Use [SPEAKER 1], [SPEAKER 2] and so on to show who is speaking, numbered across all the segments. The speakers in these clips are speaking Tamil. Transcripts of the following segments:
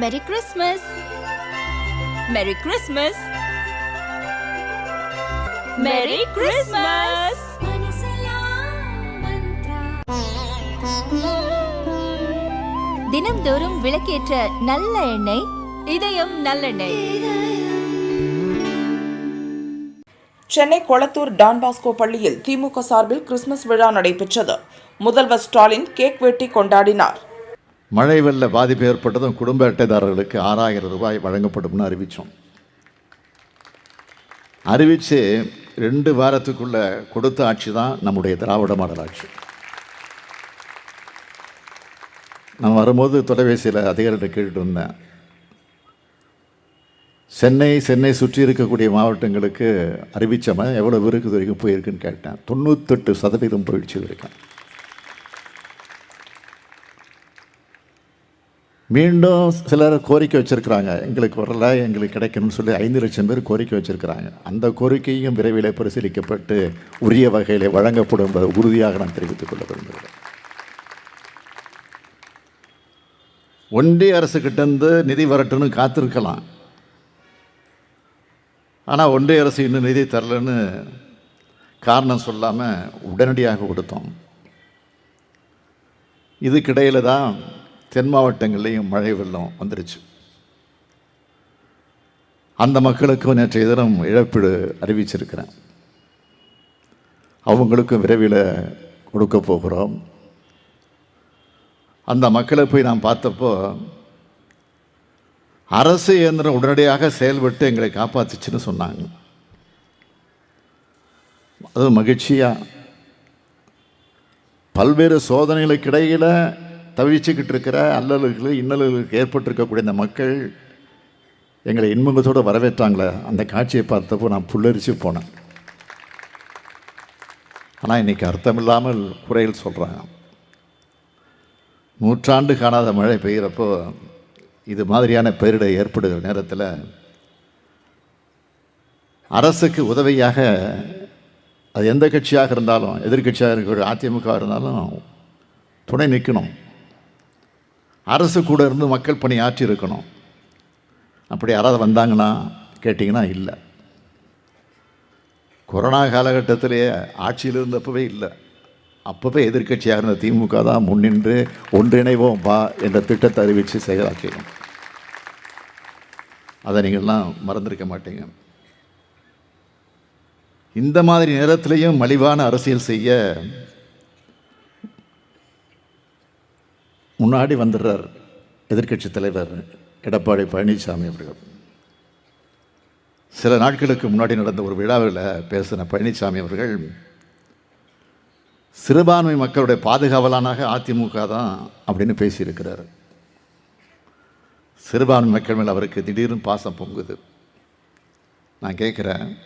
[SPEAKER 1] மெரி கிறிஸ்மஸ் மெரி கிறிஸ்மஸ் மெரி கிறிஸ்மஸ் தினம்தோறும் விளக்கேற்ற நல்ல எண்ணெய் இதயம் நல்லெண்ணெய்.
[SPEAKER 2] சென்னை கொளத்தூர் டான் பாஸ்கோ பள்ளியில் திமுக சார்பில் கிறிஸ்துமஸ் விழா நடைபெற்றது. முதல்வர் ஸ்டாலின் கேக் வெட்டி கொண்டாடினார்.
[SPEAKER 3] மழை வெள்ள பாதிப்பு ஏற்பட்டதும் குடும்ப அட்டைதாரர்களுக்கு ஆறாயிரம் ரூபாய் வழங்கப்படும்னு அறிவித்தோம் அறிவித்து ரெண்டு வாரத்துக்குள்ள கொடுத்த ஆட்சி தான் நம்முடைய திராவிட மாடல் ஆட்சி. நான் வரும்போது தொலைபேசியில் அதிகாரிகிட்ட கேட்டுட்டு வந்தேன். சென்னை சென்னை சுற்றி இருக்கக்கூடிய மாவட்டங்களுக்கு அறிவிச்சோமா எவ்வளோ விருக்கு வரைக்கும் போயிருக்குன்னு கேட்டேன். தொண்ணூத்தெட்டு சதவீதம் போயிடுச்சு இது வரைக்கும். மீண்டும் சிலர் கோரிக்கை வச்சுருக்கிறாங்க. எங்களுக்கு வரல எங்களுக்கு கிடைக்கணும்னு சொல்லி ஐந்து லட்சம் பேர் கோரிக்கை வச்சுருக்கிறாங்க. அந்த கோரிக்கையும் விரைவில் பரிசீலிக்கப்பட்டு உரிய வகையில் வழங்கப்படும் என்பதை உறுதியாக நான் தெரிவித்துக் கொள்ள விரும்புகிறேன். ஒன்றிய அரசுக்கிட்டேருந்து நிதி வரட்டுன்னு காத்திருக்கலாம். ஆனால் ஒன்றிய அரசு இன்னும் நிதி தரலன்னு காரணம் சொல்லாமல் உடனடியாக கொடுத்தோம். இதுக்கிடையில் தான் தென் மாவட்டங்கள்லேயும் மழை வெள்ளம் வந்துருச்சு. அந்த மக்களுக்கும் நேற்றைய தினம் இழப்பீடு அறிவிச்சிருக்கிறேன். அவங்களுக்கும் விரைவில் கொடுக்க போகிறோம். அந்த மக்களை போய் நான் பார்த்தப்போ அரசு இயந்திரம் உடனடியாக செயல்பட்டு எங்களை காப்பாற்றுச்சுன்னு சொன்னாங்க. அது மகிழ்ச்சியாக பல்வேறு சோதனைகளுக்கிடையில் தவிச்சுக்கிட்டு இருக்கிற அல்லல்களுக்கு இன்னல்களுக்கு ஏற்பட்டிருக்கக்கூடிய இந்த மக்கள் எங்களை இன்முகத்தோடு வரவேற்றாங்களே அந்த காட்சியை பார்த்தப்போ நான் புல்லரிச்சு போனேன். ஆனால் இன்றைக்கி அர்த்தமில்லாமல் குறைகள் சொல்கிறாங்க நூற்றாண்டு காணாத மழை பெய்கிறப்போ இது மாதிரியான பேரிடர் ஏற்படுகிற நேரத்தில் அரசுக்கு உதவியாக அது எந்த கட்சியாக இருந்தாலும் எதிர்க்கட்சியாக இருக்கிற அதிமுக இருந்தாலும் துணை நிற்கணும். அரசு கூட இருந்து மக்கள் பணி ஆற்றி இருக்கணும் அப்படி யாராவது வந்தாங்கன்னா கேட்டிங்கன்னா இல்லை. கொரோனா காலகட்டத்திலேயே ஆட்சியில் இருந்தப்பவே இல்லை. அப்போவே எதிர்க்கட்சியாக இருந்த திமுக தான் முன்னின்று ஒன்றிணைவோம் வா என்ற திட்டத்தை அறிவித்து செயலாக்கணும் அதை நீங்கள்லாம் மறந்திருக்க மாட்டீங்க. இந்த மாதிரி நேரத்திலையும் மலிவான அரசியல் செய்ய முன்னாடி வந்துடுறார் எதிர்க்கட்சி தலைவர் எடப்பாடி பழனிசாமி அவர்கள். சில நாட்களுக்கு முன்னாடி நடந்த ஒரு விழாவில் பேசின பழனிசாமி அவர்கள் சிறுபான்மை மக்களுடைய பாதுகாவலானாக அதிமுக தான் அப்படின்னு பேசியிருக்கிறார். சிறுபான்மை மக்கள் மேல் அவருக்கு திடீர்னு பாசம் பொங்குது. நான் கேட்குறேன்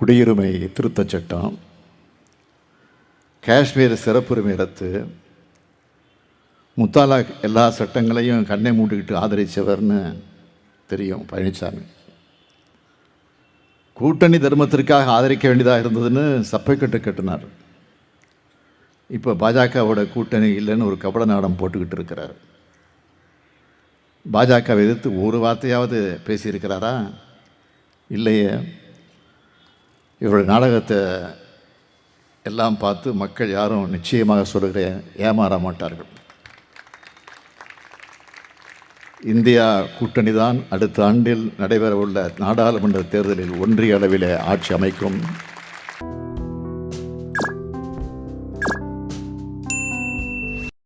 [SPEAKER 3] குடியுரிமை திருத்தச் சட்டம் காஷ்மீர் சிறப்புரிமை ரத்து முத்தாலாக் எல்லா சட்டங்களையும் கண்ணை மூட்டுக்கிட்டு ஆதரித்தவர்னு தெரியும் பழனிசாமி கூட்டணி தர்மத்திற்காக ஆதரிக்க வேண்டியதாக இருந்ததுன்னு சப்பைக்கட்டு கட்டினார். இப்போ பாஜகவோட கூட்டணி இல்லைன்னு ஒரு கபட நாடம் போட்டுக்கிட்டு இருக்கிறார். பாஜகவை எதிர்த்து ஒரு வார்த்தையாவது பேசியிருக்கிறாரா? இல்லையே. இவருடைய நாடகத்தை எல்லாம் பார்த்து மக்கள் யாரும் நிச்சயமாக சொல்கிற ஏமாற மாட்டார்கள். இந்தியா கூட்டணி தான் அடுத்த ஆண்டில் நடைபெறவுள்ள நாடாளுமன்ற தேர்தலில் ஒன்றிய அளவிலே ஆட்சி அமைக்கும்.